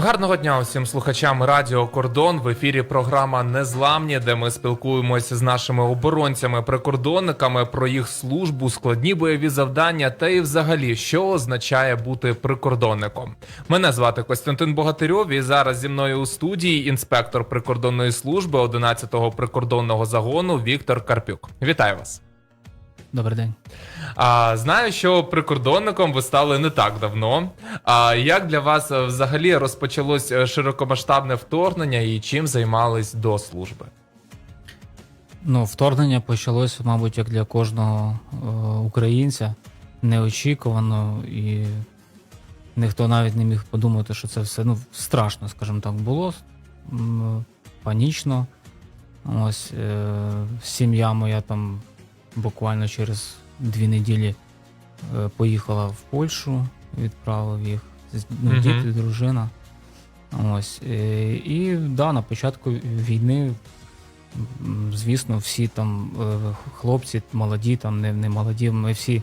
Гарного дня усім слухачам Радіо Кордон в ефірі. Програма Незламні, де ми спілкуємося з нашими оборонцями, прикордонниками про їх службу, складні бойові завдання та і взагалі, що означає бути прикордонником. Мене звати Костянтин Богатирьов і зараз зі мною у студії інспектор прикордонної служби 11-го прикордонного загону Віктор Карпюк. Вітаю вас. Добрий день. А, знаю, що прикордонником ви стали не так давно. А як для вас е, взагалі розпочалось е, широкомасштабне вторгнення і чим займались до служби? Ну, вторгнення почалось, мабуть, як для кожного е, українця, неочікувано, і ніхто навіть не міг подумати, що це все ну, страшно, скажімо так, було. Панічно. Ось е, сім'я моя там буквально через дві неділі е, поїхала в Польщу, відправив їх. Ну, Мгм. Діти, дружина. Ось. е, І да, на початку війни, звісно, всі там е, хлопці, молоді, там не, не молоді, ми всі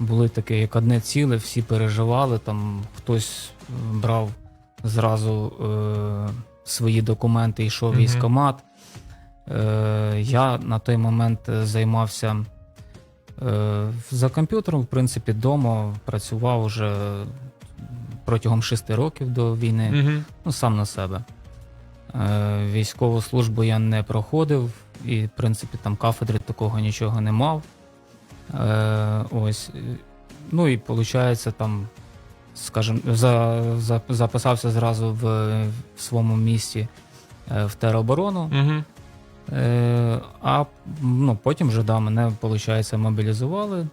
були таке, як одне ціле, всі переживали. Там хтось брав зразу е, свої документи, йшов в Мгм. Е, я на той момент е, займався е, за комп'ютером, в принципі, вдома працював уже протягом шести років до війни Угу. ну, сам на себе. Військову службу я не проходив, і, в принципі, там кафедри такого нічого не мав. Ось. Ну і виходить, там, скажімо, за, за, записався зразу в, в своєму місті в тероборону. Угу. Е, а ну, потім вже да, мене, виходить, мобілізували.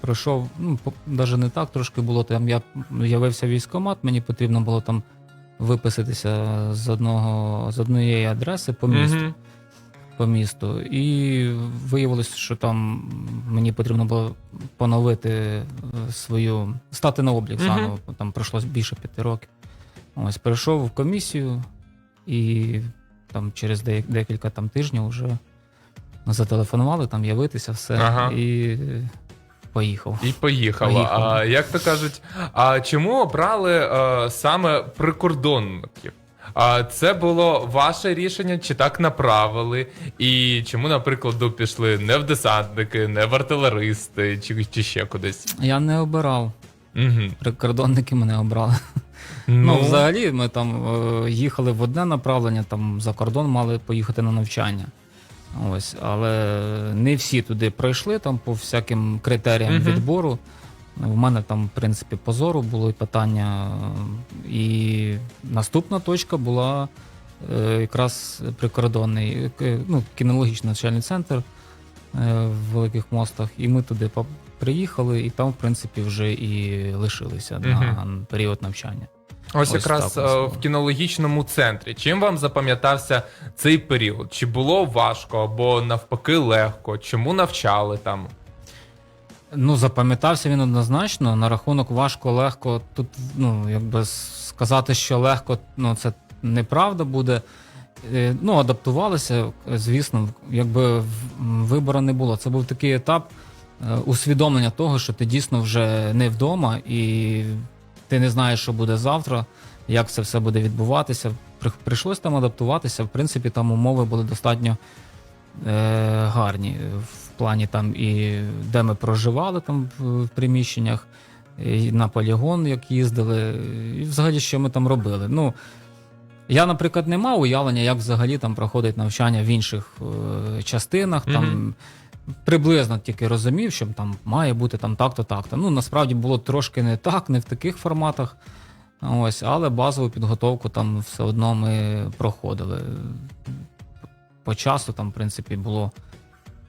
Пройшов, ну, навіть не так трошки було. Там я явився в військкомат, мені потрібно було там виписатися з одного з однієї адреси по місту. Угу. По місту. І виявилося, що там мені потрібно було поновити е, свою стати на облік Мгм. заново. Там пройшло більше п'яти років. Ось прийшов в комісію, і там через декілька там тижнів вже зателефонували, там явитися, все. Ага. І поїхав. І поїхала. Поїхала. А як то кажуть, а чому обрали е, саме прикордонників? А це було ваше рішення, чи так направили? І чому, наприклад, пішли не в десантники, не в артилеристи, чи, чи ще кудись? Я не обирав. Угу. Прикордонники мене обрали. Ну, взагалі, ми там е, їхали в одне направлення, там за кордон мали поїхати на навчання. Ось, але не всі туди пройшли там по всяким критеріям Мгм. відбору. У мене там, в принципі, позору було і питання. І наступна точка була е, якраз прикордонний, е, ну, кінологічний навчальний центр е, в Великих Мостах. І ми туди по- приїхали, і там, в принципі, вже і лишилися на період навчання. Ось, Ось якраз так е, ось. в кінологічному центрі. Чим вам запам'ятався цей період? Чи було важко або навпаки легко? Чому навчали там? Ну, запам'ятався він однозначно. На рахунок важко, легко. Тут, ну, якби сказати, що легко, ну, це неправда буде. Е, Ну, адаптувалися, звісно, якби вибору не було. Це був такий етап е, усвідомлення того, що ти дійсно вже не вдома, і ти не знаєш, що буде завтра, як це все буде відбуватися. При- Прийшлось там адаптуватися. В принципі, там умови були достатньо е, гарні в плані там і де ми проживали там в, приміщеннях, і на полігон, як їздили, і взагалі що ми там робили. Ну, я, наприклад, не мав уявлення, як взагалі там проходить навчання в інших е, частинах. Там Мгм. Приблизно тільки розумів, що там має бути там так-то, так-то. Ну, насправді було трошки не так, не в таких форматах. Ось, але базову підготовку там все одно ми проходили. По часу там, в принципі, було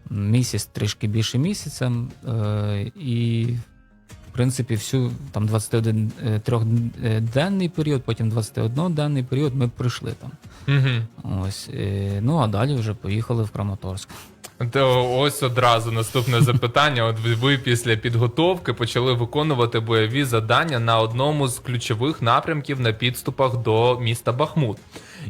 місяць, трішки більше місяця. Е, і, в принципі, всю там 21 е, трьохденний період, потім 21-денний період ми пройшли там. Угу. Ось. Е, ну а далі вже поїхали в Краматорськ. То ось одразу наступне запитання. От ви- після підготовки почали виконувати бойові завдання на одному з ключових напрямків на підступах до міста Бахмут.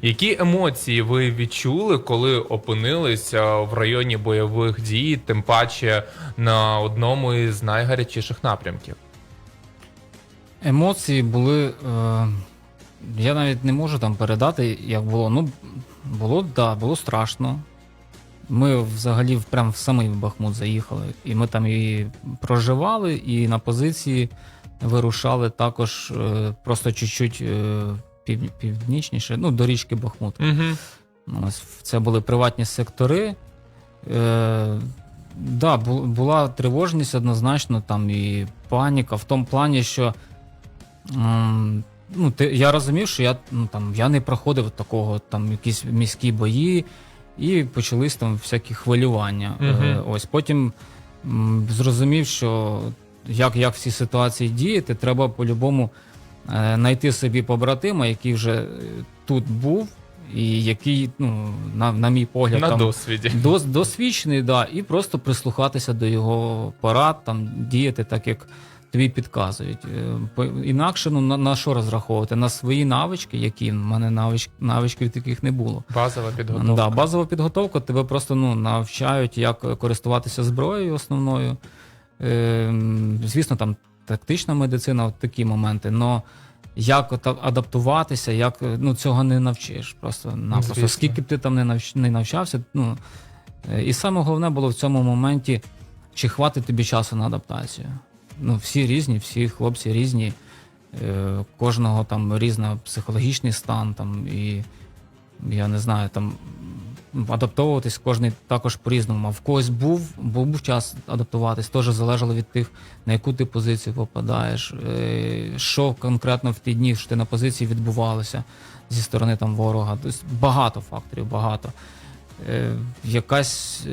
Які емоції ви відчули, коли опинилися в районі бойових дій, тим паче на одному із найгарячіших напрямків? Емоції були. Е, я навіть не можу там передати, як було. Ну, було, да, було страшно. Ми взагалі в- прям в самий Бахмут заїхали. І ми там і проживали, і на позиції вирушали також е, просто чуть-чуть е, пів, північніше, ну, до річки Бахмут. Угу. Ось це були приватні сектори. Е, да, була тривожність однозначно, там і паніка в тому плані, що ну, ти, я розумів, що я, ну, там, я не проходив такого, там якісь міські бої, і почались там всякі хвилювання. Мгм. ось потім зрозумів, що як, як в цій ситуації діяти, треба по-любому е, знайти собі побратима, який вже е, тут був, і який, ну, на, на мій погляд, На там, досвіді. дос, досвідчений, да, і просто прислухатися до його порад, там, діяти так, як тобі підказують. Е, Інакше ну, на, на що розраховувати? На свої навички, які в мене навич, навичків таких не було. Базова підготовка. Да, базова підготовка тебе просто ну, навчають, як користуватися зброєю основною. Е, звісно, там тактична медицина, от такі моменти. Но як адаптуватися, як ну, цього не навчиш. Просто напросто. Скільки б ти там не, навч, не навчався. Ну, е, і саме головне було в цьому моменті, чи хватить тобі часу на адаптацію. Ну, всі різні, всі хлопці різні. Е, кожного там різний психологічний стан, там, і я не знаю, там адаптовуватись кожний також по-різному. А в когось був, був, був час адаптуватись, теж залежало від тих, на яку ти позицію попадаєш, е, що конкретно в ті дні, що ти на позиції відбувалося зі сторони там ворога. Тобто багато факторів, багато. Е, якась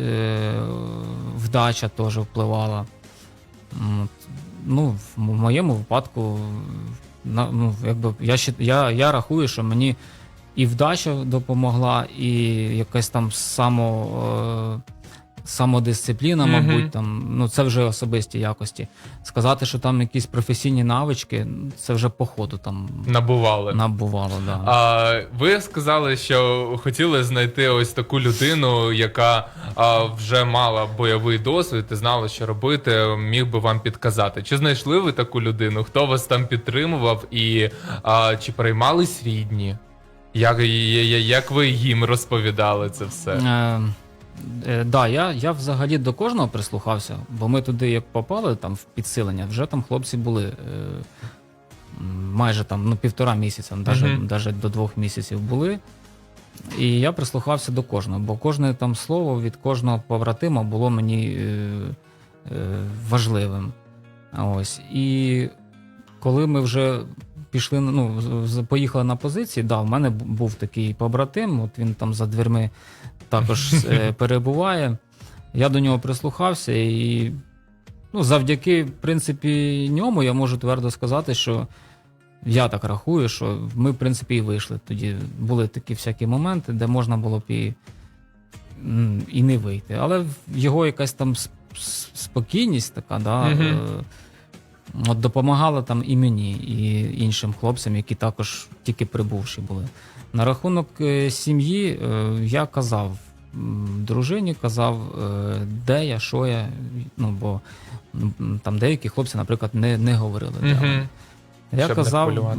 вдача теж впливала. Ну, в моєму випадку, ну, якби я, я, я рахую, що мені і вдача допомогла, і якась там само, е, самодисципліна, мабуть, там, ну, це вже особисті якості. Сказати, що там якісь професійні навички, це вже по ходу там Набували. набувало. Да. А, ви сказали, що хотіли знайти ось таку людину, яка а, вже мала бойовий досвід і знала, що робити, міг би вам підказати. Чи знайшли ви таку людину? Хто вас там підтримував і а, чи приймались рідні? Як, як ви їм розповідали це все? Е, е, да, я, я взагалі до кожного прислухався, бо ми туди, як попали там в підсилення, вже там хлопці були е, майже там ну, півтора місяця, навіть, Мгм. навіть до двох місяців були. І я прислухався до кожного, бо кожне там слово від кожного побратима було мені е, е, важливим. Ось. І коли ми вже пішли, ну, поїхали на позиції, да, в мене був такий побратим, от він там за дверми також е, перебуває. Я до нього прислухався, і ну, завдяки, в принципі, ньому я можу твердо сказати, що я так рахую, що ми, в принципі, і вийшли. Тоді були такі всякі моменти, де можна було б і, і не вийти. Але його якась там спокійність така, да, е, от допомагала там і мені, і іншим хлопцям, які також тільки прибувші були. На рахунок е, сім'ї е, я казав дружині, казав, е, де я, що я. Ну, бо там деякі хлопці, наприклад, не, не говорили. де вони. Я Щоб казав,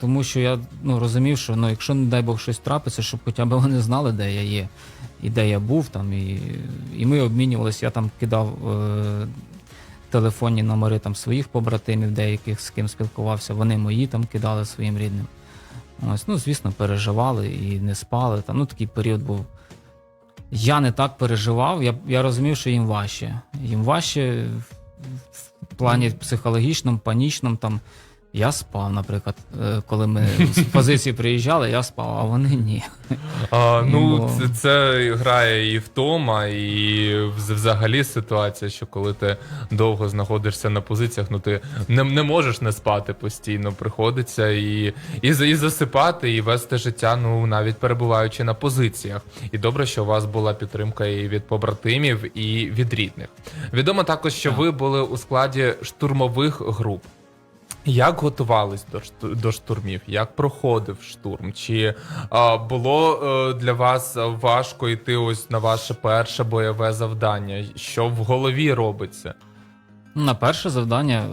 тому що я ну, розумів, що ну, якщо, не дай Бог, щось трапиться, щоб хоча б вони знали, де я є, і де я був там. І, і ми обмінювалися, я там кидав е, телефонні номери там, своїх побратимів, деяких з ким спілкувався, вони мої там кидали своїм рідним. Ось, ну, звісно, переживали і не спали. Та, ну, такий період був. Я не так переживав, я, я розумів, що їм важче. Їм важче в, плані психологічному, панічному. Я спав, наприклад, е, коли ми з позиції приїжджали, я спав, а вони ні. А, ну, Бо- це, це грає і втома, і взагалі ситуація, що коли ти довго знаходишся на позиціях, ну ти не, не можеш не спати постійно. Приходиться і, і, і засипати, і вести життя, ну навіть перебуваючи на позиціях. І добре, що у вас була підтримка і від побратимів, і від рідних. Відомо також, що Так. ви були у складі штурмових груп. Як готувались до до штурмів? Як проходив штурм? Чи а, було е, для вас важко йти ось на ваше перше бойове завдання? Що в голові робиться? На перше завдання е,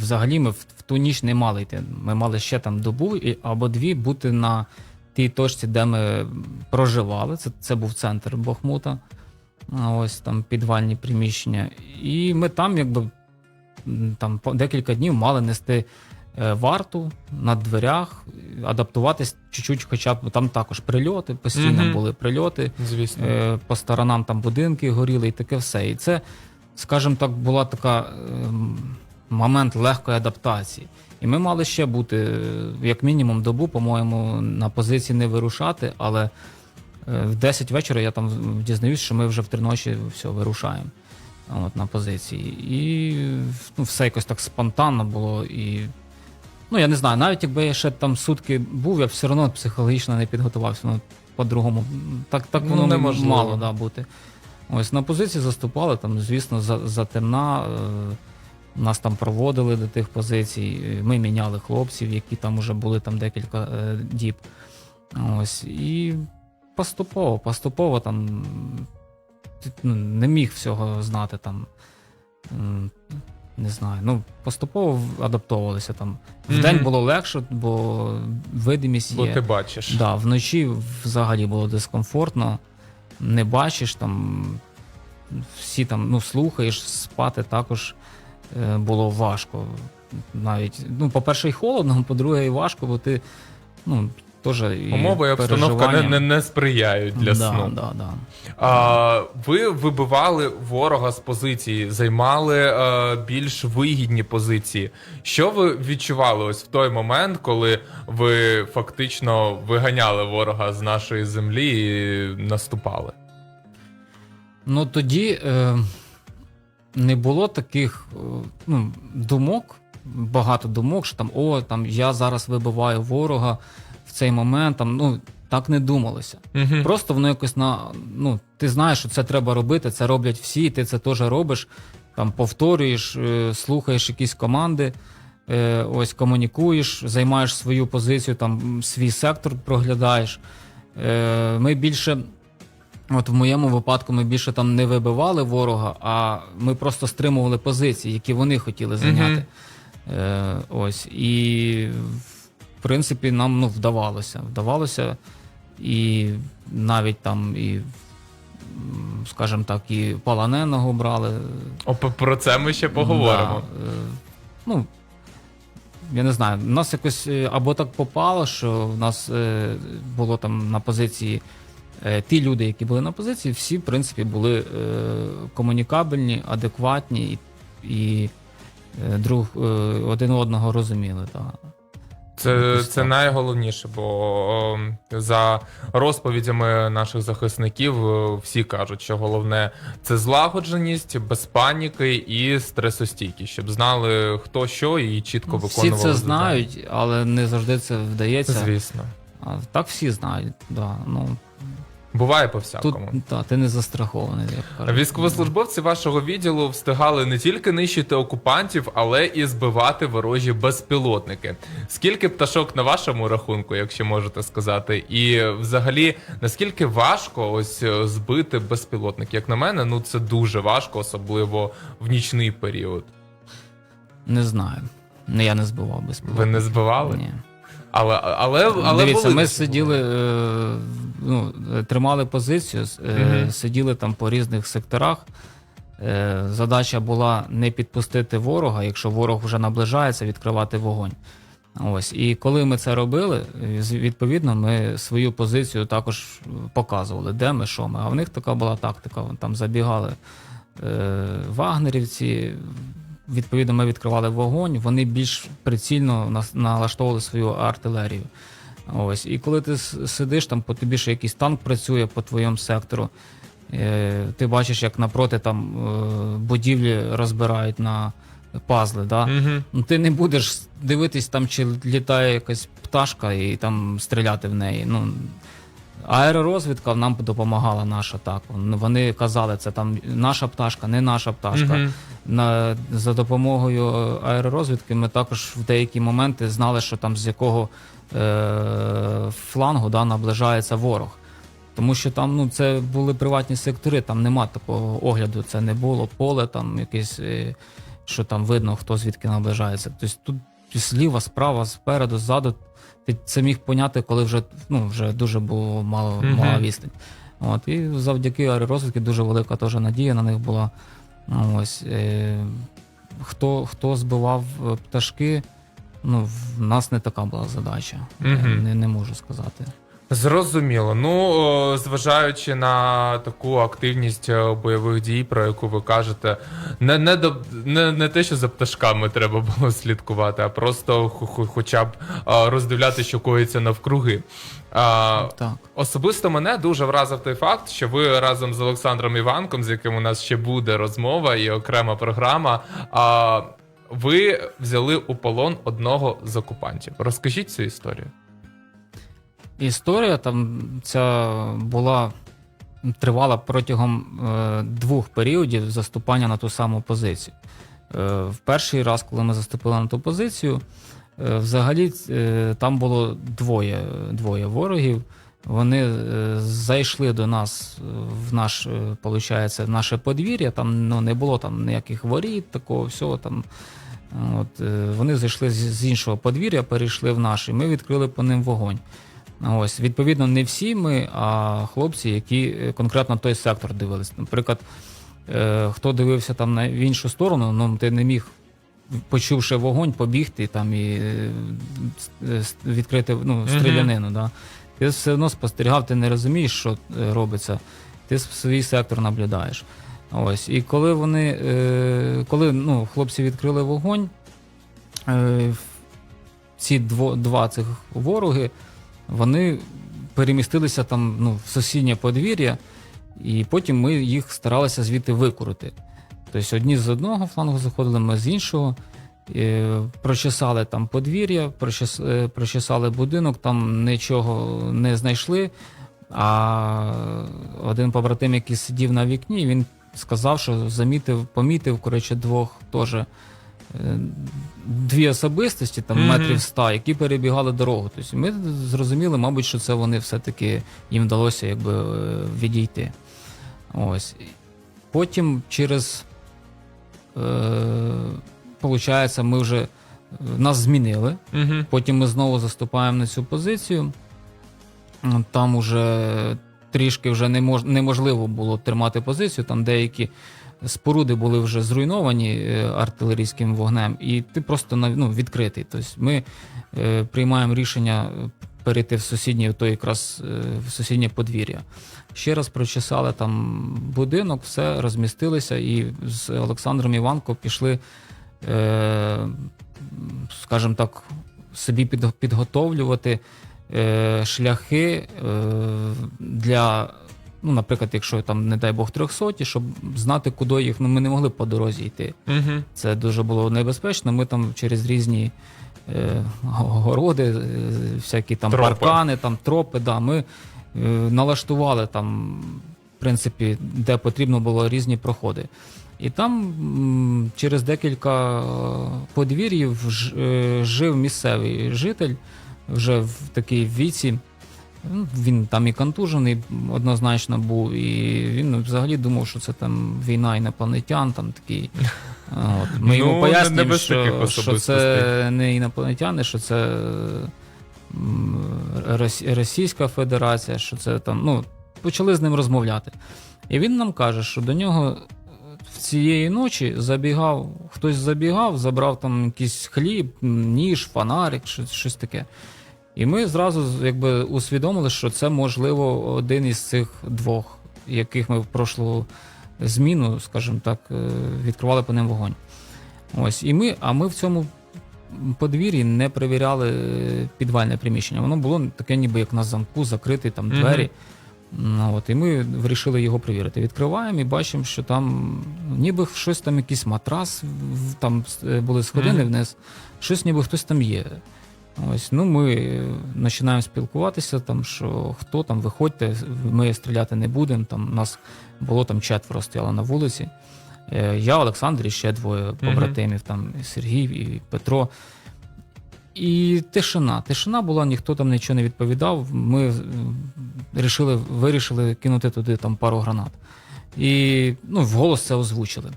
взагалі ми в, в ту ніч не мали йти. Ми мали ще там добу або дві бути на тій точці, де ми проживали. Це, це був центр Бахмута. А Ось там підвальні приміщення. І ми там, якби там декілька днів мали нести е, варту на дверях, адаптуватись чуть-чуть, хоча б там також прильоти, постійно Мгм. були прильоти. Звісно. Е, по сторонам там будинки горіли і таке все. І це, скажімо так, була така ем, момент легкої адаптації. І ми мали ще бути, е, як мінімум, добу, по-моєму, на позиції не вирушати, але в 10 вечора я там дізнаюсь, що ми вже в три ночі все вирушаємо от, на позиції. І ну, все якось так спонтанно було. І, ну, я не знаю, навіть якби я ще там сутки був, я б все одно психологічно не підготувався. Ну, по-другому. Так, так Ну, воно неможливо. мало да, бути. Ось на позиції заступали, там, звісно, за, за темна. Е, нас там проводили до тих позицій. е, Ми міняли хлопців, які там вже були там декілька е, діб. Ось. І поступово, поступово там ну, не міг всього знати там. Не знаю. Ну, поступово адаптовувалися там. В Мгм. день було легше, бо видимість Бо є. ти бачиш. Да, вночі взагалі було дискомфортно, не бачиш там, всі там ну, слухаєш, спати також е, було важко. Навіть, ну, по-перше, і холодно, по-друге, і важко, бо ти ну, теж і Умови і обстановка не, не, не сприяють для да, сну. Да, да. А, ви вибивали ворога з позиції, займали е, більш вигідні позиції. Що ви відчували ось в той момент, коли ви фактично виганяли ворога з нашої землі і наступали? Ну тоді е, не було таких е, ну, думок, багато думок, що там, о, там я зараз вибиваю ворога в цей момент. Там, ну, так не думалося. Угу. Просто воно якось на. Ну, ти знаєш, що це треба робити, це роблять всі, ти це теж робиш. Там повторюєш, е, слухаєш якісь команди, е, ось комунікуєш, займаєш свою позицію, там свій сектор проглядаєш. Е, Ми більше. От в моєму випадку ми більше там не вибивали ворога, а ми просто стримували позиції, які вони хотіли зайняти. Е, ось. І в принципі нам ну, вдавалося. Вдавалося і навіть там, і, скажімо так, і полоненого брали. О, про це ми ще поговоримо. Да, е, ну, я не знаю, нас якось е, або так попало, що в нас е, було там на позиції. Ті люди, які були на позиції, всі, в принципі, були комунікабельні, адекватні і, і друг один одного розуміли. Так. Це, це найголовніше, бо за розповідями наших захисників е, всі кажуть, що головне це злагодженість, без паніки і стресостійкість, щоб знали хто що і чітко Всі виконували. це завдання. знають, але не завжди це вдається. Звісно. А, так всі знають. Да. Ну, Буває по тут всякому. та, ти не застрахований, як. Військовослужбовці вашого відділу встигали не тільки нищити окупантів, але і збивати ворожі безпілотники. Скільки пташок на вашому рахунку, якщо можете сказати, і взагалі наскільки важко ось е, збити безпілотник? Як на мене, ну це дуже важко, особливо в нічний період. Не знаю. Не, я не збивав без Ви не збивали? Ні. Але але але Дивіться, були ми сиділи, е, ну, тримали позицію, е, Мгм. сиділи там по різних секторах. Е, задача була не підпустити ворога, якщо ворог вже наближається, відкривати вогонь. Ось. І коли ми це робили, відповідно, ми свою позицію також показували, де ми, що ми. А в них така була тактика. Вон Там забігали е, вагнерівці. Відповідно, ми відкривали вогонь, вони більш прицільно налаштовували свою артилерію. Ось. І коли ти сидиш, там по тобі ще якийсь танк працює по твоєму сектору, е, ти бачиш, як напроти там е, будівлі розбирають на пазли. Да? Ну, ти не будеш дивитись, там, чи літає якась пташка і там стріляти в неї. Ну, аеророзвідка нам допомагала наша так. Вони казали, це там наша пташка, не наша пташка. Мгм. На, за допомогою аеророзвідки ми також в деякі моменти знали, що там з якого флангу да, наближається ворог. Тому що там ну, це були приватні сектори, там нема такого огляду, це не було поле, там якесь е, що там видно, хто звідки наближається. Тобто тут зліва, справа, спереду, ззаду. Ти це міг поняти, коли вже, ну, вже дуже було мало, Мгм. мала відстань. От, і завдяки аеророзвідки дуже велика теж надія на них була. Ось, е, хто, хто збивав е, пташки, ну, в нас не така була задача. Мгм. Не, не можу сказати. Зрозуміло. Ну, зважаючи на таку активність е, бойових дій, про яку ви кажете, не, не, до, не, не те, що за пташками треба було слідкувати, а просто хо- хо- хоча б роздивляти, що коїться навкруги. А, Так. Особисто мене дуже вразив той факт, що ви разом з Олександром Іванком, з яким у нас ще буде розмова і окрема програма. А, ви взяли у полон одного з окупантів. Розкажіть цю історію. Історія там ця була тривала протягом е, двох періодів заступання на ту саму позицію. Е, в перший раз, коли ми заступили на ту позицію, е, взагалі е, там було двоє, двоє ворогів. Вони е, зайшли до нас в наш, е, получається, наше подвір'я. Там ну, не було там ніяких воріт, такого всього там. От, е, вони зайшли з, іншого подвір'я, перейшли в наш, і ми відкрили по ним вогонь. Ось, відповідно, не всі ми, а хлопці, які е, конкретно той сектор дивились. Наприклад, е, хто дивився там на в іншу сторону, ну ти не міг, почувши вогонь, побігти там і відкрити ну, стрілянину. Да. Ти все одно спостерігав, ти не розумієш, що робиться. Ти свій сектор наблюдаєш. Ось. І коли вони, е, коли ну, хлопці відкрили вогонь, е, ці дво, два цих вороги, вони перемістилися там ну, в сусіднє подвір'я, і потім ми їх старалися звідти викурити. Тобто одні з одного флангу заходили, ми з іншого. Е, Прочесали там подвір'я, прочес, прочесали будинок, там нічого не знайшли. А один побратим, який сидів на вікні, він сказав, що замітив, помітив коротше, двох теж е, дві особистості, там метрів ста, які перебігали дорогу. Тобто ми зрозуміли, мабуть, що це вони все-таки їм вдалося якби е, відійти. Ось. Потім через. Е, Получається, ми вже нас змінили. Угу. Потім ми знову заступаємо на цю позицію. Там уже трішки вже не неможливо було тримати позицію. Там деякі споруди були вже зруйновані е, артилерійським вогнем, і ти просто ну, відкритий. Тобто ми е, приймаємо рішення перейти в сусіднє, в той якраз е, в сусіднє подвір'я. Ще раз прочесали там будинок, все розмістилися, і з Олександром Іванко пішли, скажімо так, собі підготовлювати шляхи е, для, ну, наприклад, якщо там, не дай Бог, трьохсоті, щоб знати, куди їх. Ну, ми не могли по дорозі йти. Угу. Це дуже було небезпечно. Ми там через різні е, городи, е, всякі там Тропи. паркани, там тропи, да, ми е, налаштували там, в принципі, де потрібно було різні проходи. І там через декілька е, подвір'їв е, жив місцевий житель вже в такій віці. Ну, Він там і контужений однозначно був, і він взагалі думав, що це там війна інопланетян, там такий. От. Ми Ну, йому не пояснюємо, що, що це не інопланетяни, що це Російська Федерація, що це там. Ну, почали з ним розмовляти. І він нам каже, що до нього цієї ночі забігав, хтось забігав, забрав там якийсь хліб, ніж, фонарик, щось, щось таке. І ми зразу якби усвідомили, що це можливо один із цих двох, яких ми в прошлу зміну, скажімо так, е, відкривали по ним вогонь. Ось, і ми, а ми в цьому подвір'ї не перевіряли е, підвальне приміщення. Воно було таке, ніби як на замку, закрите там двері. Ну, от, і ми вирішили його перевірити. Відкриваємо і бачимо, що там ніби щось там, якийсь матрас, там е, були сходини вниз, щось ніби хтось там є. Ось, ну ми починаємо спілкуватися, там, що хто там, виходьте, ми стріляти не будемо. Там нас було там четверо стояло на вулиці. Е, Я, Олександр і ще двоє побратимів, там і Сергій і Петро. І тишина. Тишина була, ніхто там нічого не відповідав. Ми е, рішили, вирішили кинути туди там пару гранат. І ну, вголос це озвучили.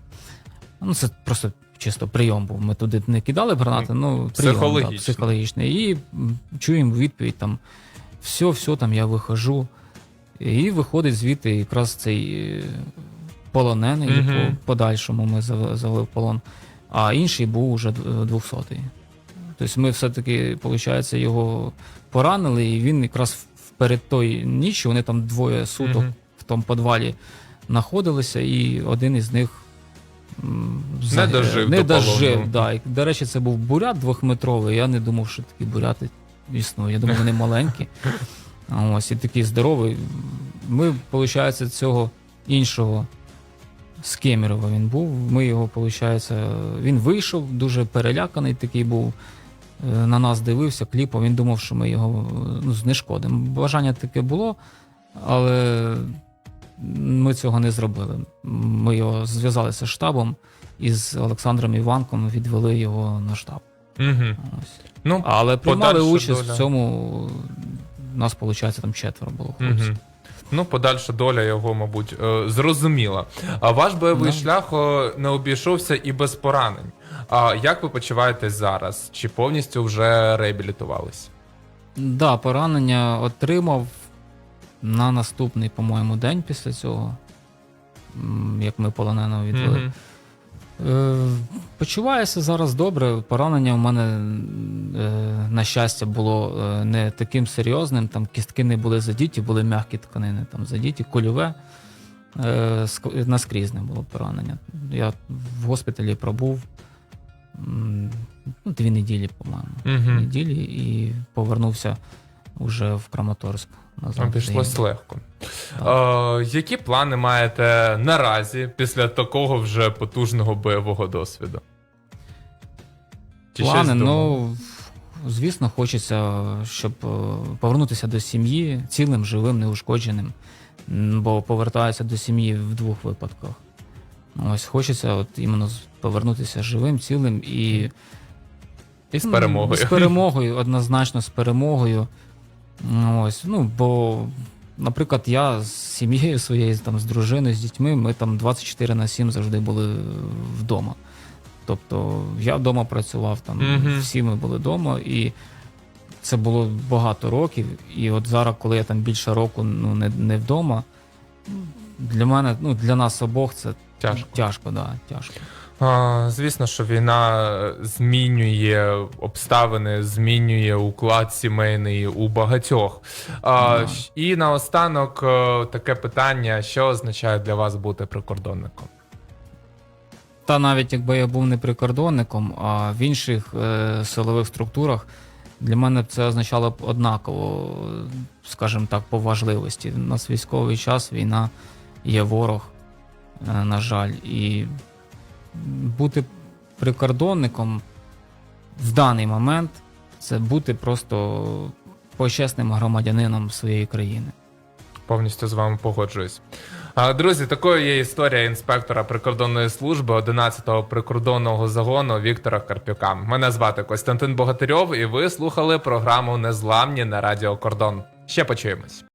Ну, це просто чисто прийом був. Ми туди не кидали гранати, ну прийом, Психологічний. Да, психологічний. І чуємо відповідь там: все, все, там я вихожу. І виходить звідти якраз цей е, полонений, Мгм. по подальшому ми завели в полон, а інший був уже 200-й. Тобто ми все-таки, виходить, його поранили, і він якраз перед той ніччю, вони там двоє суток Мгм. в тому підвалі знаходилися, і один із них Не дожив не до дожив да. І, до речі, це був бурят двохметровий. Я не думав, що такі буряти існують. Я думав, вони маленькі. Ось і такий здоровий. Ми, виходить, цього іншого з Кемерова він був. Ми його, виходить, він вийшов, дуже переляканий такий був. Е, На нас дивився, кліпав, він думав, що ми його ну, знешкодимо. Бажання таке було, але ми цього не зробили. Ми його зв'язалися з штабом і з Олександром Іванком відвели його на штаб. Угу. Ось. Ну, Але приймали участь доля. в цьому. У нас, виходить, там четверо було хлопців. Угу. Ну, подальша доля його, мабуть, е, зрозуміла. А ваш бойовий Да. шлях е, не обійшовся і без поранень. А як ви почуваєтесь зараз? Чи повністю вже реабілітувались? Да, поранення отримав на наступний, по-моєму, день після цього, як ми полоненого відвели. Мгм. Е, почуваюся зараз добре. Поранення у мене, е, на щастя, було е, не таким серйозним. Там кістки не були задіті, були м'які тканини там задіті, кульове. Е, ск- наскрізне було поранення. Я в госпіталі пробув ну, дві неділі, по-моєму. Мгм. Неділі і повернувся уже в Краматорськ. Назад. Обійшлось легко. Е, які плани маєте наразі після такого вже потужного бойового досвіду? Чи Плани, ну звісно, хочеться, щоб е, повернутися до сім'ї цілим, живим, неушкодженим. М, Бо повертаюся до сім'ї в двох випадках. Ось хочеться от іменно з- повернутися живим, цілим і І з перемогою. З перемогою, однозначно з перемогою. Ну, Ось, ну, бо, наприклад, я з сім'єю своєю, там, з дружиною, з дітьми, ми там 24 на 7 завжди були вдома. Тобто я вдома працював, там, Мгм. всі ми були вдома, і це було багато років. І от зараз, коли я там більше року ну, не, не вдома, для мене, ну, для нас обох це Тяжко. тяжко, да, тяжко. А, звісно, що війна змінює обставини, змінює уклад сімейний у багатьох. А, І наостанок е, таке питання: що означає для вас бути прикордонником? Та навіть якби я був не прикордонником, а в інших е, силових структурах, для мене це означало б однаково, скажімо так, по важливості. У нас військовий час, війна, є ворог, е, на жаль. І бути прикордонником в даний момент це бути просто почесним громадянином своєї країни. Повністю з вами погоджуюсь. Друзі, такою є історія інспектора прикордонної служби 11-го прикордонного загону Віктора Карпюка. Мене звати Костянтин Богатирьов, і ви слухали програму Незламні на Радіо Кордон. Ще почуємось.